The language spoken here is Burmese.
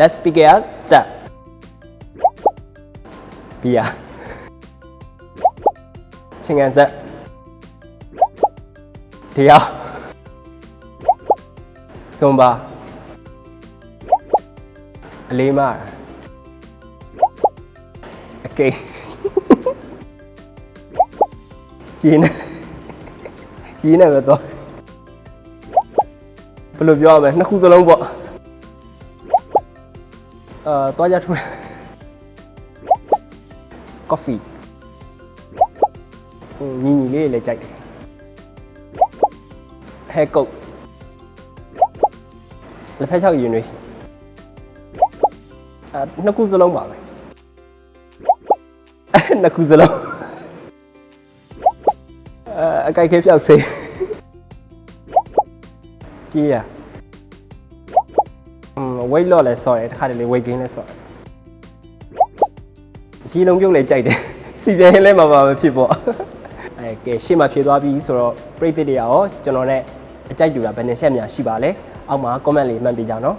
let's begin step ဘီယာချင်းကန်ဆက်တရားစုံပါအလေးမအကေရင်းနေရင်းနေပဲတော့ဘယ်လိုပြောရမလဲနှစ်ခုစလုံးပေါ့ အာတွားကြထူ coffee ဟိုညီညီလေးလည်းကြိုက်တယ် hair coat လက်ဖက်ချောက်ရင်တွေအဲနှစ်ခုစလုံးပါပဲအဲနှစ်ခုစလုံးအဲအကြိုက်ခဲပြောက်စေးကြီးရอืม weight loss လဲဆော့တယ်တခါတလေ weight gain လဲဆော့တယ်ရီလုံးပြုတ်လဲကြိုက်တယ်စီပြန်ရင်လဲမှာပါပဲဖြစ်ပေါ့အဲကဲရှေ့မှာဖြေသွားပြီဆိုတော့ပြိတ္တိတွေရောကျွန်တော်နဲ့အကြိုက်တူတာဘယ်နှချက်များရှိပါလဲအောက်မှာ comment လေးမှတ်ပေးကြအောင်နော်